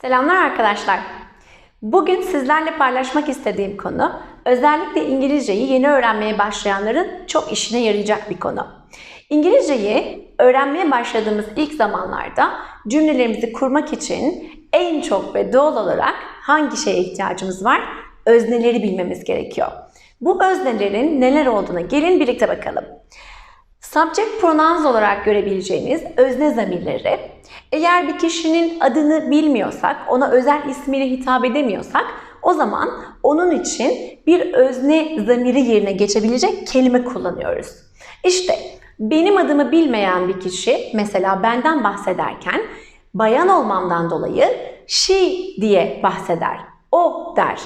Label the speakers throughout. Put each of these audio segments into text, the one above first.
Speaker 1: Selamlar arkadaşlar. Bugün sizlerle paylaşmak istediğim konu özellikle İngilizceyi yeni öğrenmeye başlayanların çok işine yarayacak bir konu. İngilizceyi öğrenmeye başladığımız ilk zamanlarda cümlelerimizi kurmak için en çok ve doğal olarak hangi şeye ihtiyacımız var? Özneleri bilmemiz gerekiyor. Bu öznelerin neler olduğuna gelin birlikte bakalım. Subject pronouns olarak görebileceğiniz özne zamirleri, eğer bir kişinin adını bilmiyorsak, ona özel ismiyle hitap edemiyorsak, o zaman onun için bir özne zamiri yerine geçebilecek kelime kullanıyoruz. İşte benim adımı bilmeyen bir kişi, mesela benden bahsederken, bayan olmamdan dolayı she diye bahseder, o der.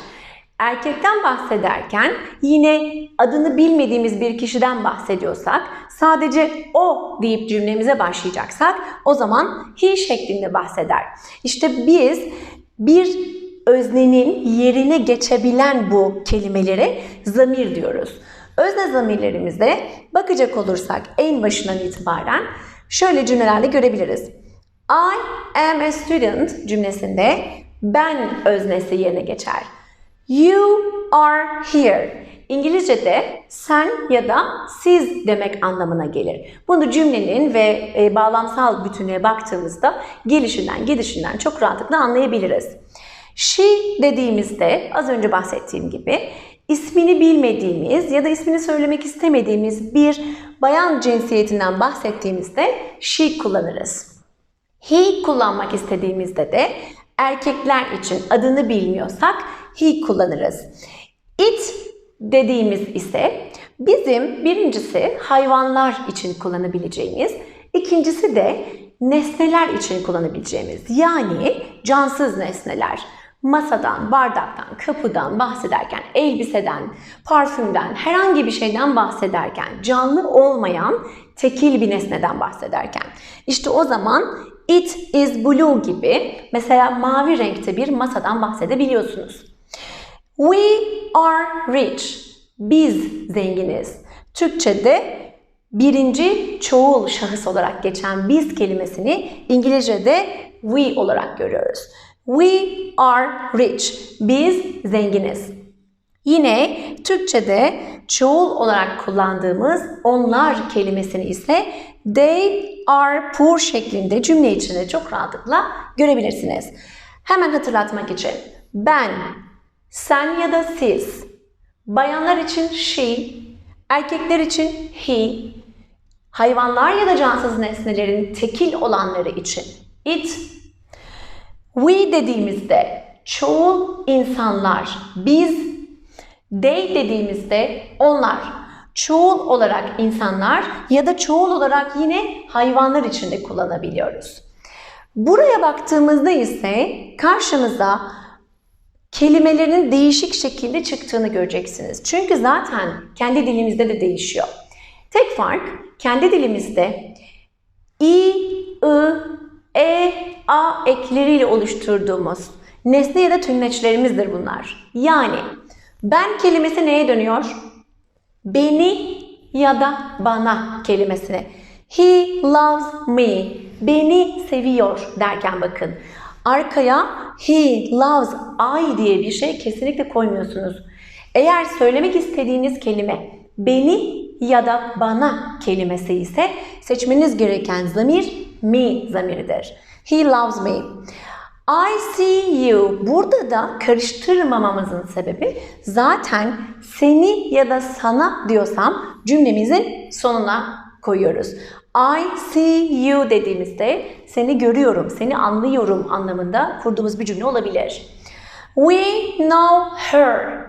Speaker 1: Erkekten bahsederken yine adını bilmediğimiz bir kişiden bahsediyorsak sadece o deyip cümlemize başlayacaksak o zaman he şeklinde bahseder. İşte biz bir öznenin yerine geçebilen bu kelimelere zamir diyoruz. Özne zamirlerimize bakacak olursak en başından itibaren şöyle cümlelerle görebiliriz. I am a student cümlesinde ben öznesi yerine geçer. You are here. İngilizce'de sen ya da siz demek anlamına gelir. Bunu cümlenin ve e, bağlamsal bütünlüğe baktığımızda gelişinden, gidişinden çok rahatlıkla anlayabiliriz. She dediğimizde az önce bahsettiğim gibi ismini bilmediğimiz ya da ismini söylemek istemediğimiz bir bayan cinsiyetinden bahsettiğimizde she kullanırız. He kullanmak istediğimizde de erkekler için adını bilmiyorsak he kullanırız. It dediğimiz ise bizim birincisi hayvanlar için kullanabileceğimiz, ikincisi de nesneler için kullanabileceğimiz yani cansız nesneler. Masadan, bardaktan, kapıdan bahsederken, elbiseden, parfümden, herhangi bir şeyden bahsederken, canlı olmayan tekil bir nesneden bahsederken. işte o zaman it is blue gibi mesela mavi renkte bir masadan bahsedebiliyorsunuz. We are rich. Biz zenginiz. Türkçe'de birinci çoğul şahıs olarak geçen biz kelimesini İngilizce'de we olarak görüyoruz. We are rich. Biz zenginiz. Yine Türkçe'de çoğul olarak kullandığımız onlar kelimesini ise they are poor şeklinde cümle içinde çok rahatlıkla görebilirsiniz. Hemen hatırlatmak için ben, sen ya da siz, bayanlar için she, erkekler için he, hayvanlar ya da cansız nesnelerin tekil olanları için it, we dediğimizde çoğul insanlar, biz, they dediğimizde onlar, çoğul olarak insanlar ya da çoğul olarak yine hayvanlar için de kullanabiliyoruz. Buraya baktığımızda ise karşımıza kelimelerin değişik şekilde çıktığını göreceksiniz. Çünkü zaten kendi dilimizde de değişiyor. Tek fark kendi dilimizde i, ı, e, a ekleriyle oluşturduğumuz nesne ya da tümleçlerimizdir bunlar. Yani ben kelimesi neye dönüyor? Beni ya da bana kelimesine. He loves me. Beni seviyor derken bakın. Arkaya he loves I diye bir şey kesinlikle koymuyorsunuz. Eğer söylemek istediğiniz kelime beni ya da bana kelimesi ise seçmeniz gereken zamir me zamiridir. He loves me. I see you. Burada da karıştırmamamızın sebebi zaten seni ya da sana diyorsam cümlemizin sonuna koyuyoruz. I see you dediğimizde seni görüyorum, seni anlıyorum anlamında kurduğumuz bir cümle olabilir. We know her.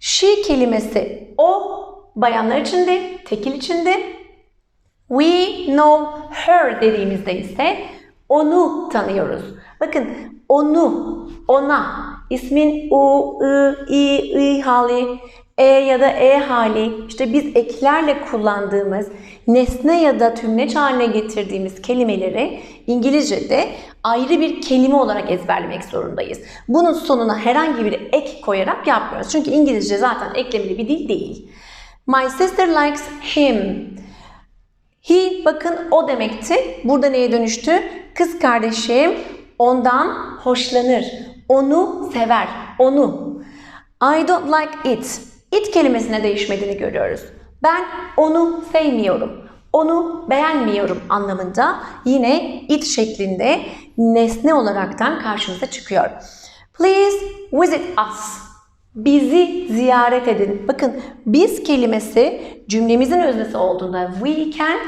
Speaker 1: She kelimesi o bayanlar içinde, tekil içinde. We know her dediğimizde ise onu tanıyoruz. Bakın onu, ona, ismin u, ı, i, i hali, e ya da e hali, işte biz eklerle kullandığımız nesne ya da tümleç haline getirdiğimiz kelimeleri İngilizce'de ayrı bir kelime olarak ezberlemek zorundayız. Bunun sonuna herhangi bir ek koyarak yapmıyoruz. Çünkü İngilizce zaten eklemeli bir dil değil. My sister likes him. He bakın o demekti. Burada neye dönüştü? Kız kardeşim ondan hoşlanır, onu sever, onu. I don't like it. It kelimesine değişmediğini görüyoruz. Ben onu sevmiyorum, onu beğenmiyorum anlamında yine it şeklinde nesne olaraktan karşımıza çıkıyor. Please visit us. Bizi ziyaret edin. Bakın biz kelimesi cümlemizin öznesi olduğunda we can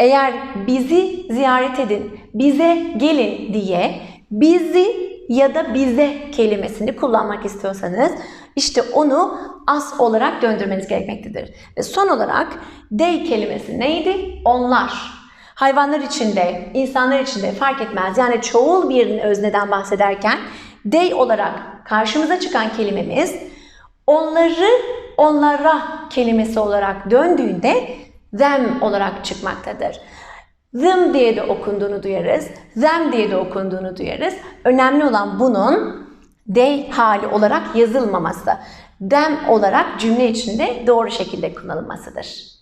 Speaker 1: eğer bizi ziyaret edin, bize gelin diye bizi ya da bize kelimesini kullanmak istiyorsanız işte onu as olarak döndürmeniz gerekmektedir. Ve son olarak they kelimesi neydi? Onlar. Hayvanlar içinde, insanlar içinde fark etmez. Yani çoğul bir özneden bahsederken they olarak karşımıza çıkan kelimemiz onları onlara kelimesi olarak döndüğünde them olarak çıkmaktadır. Them diye de okunduğunu duyarız. Them diye de okunduğunu duyarız. Önemli olan bunun they hali olarak yazılmaması. Them olarak cümle içinde doğru şekilde kullanılmasıdır.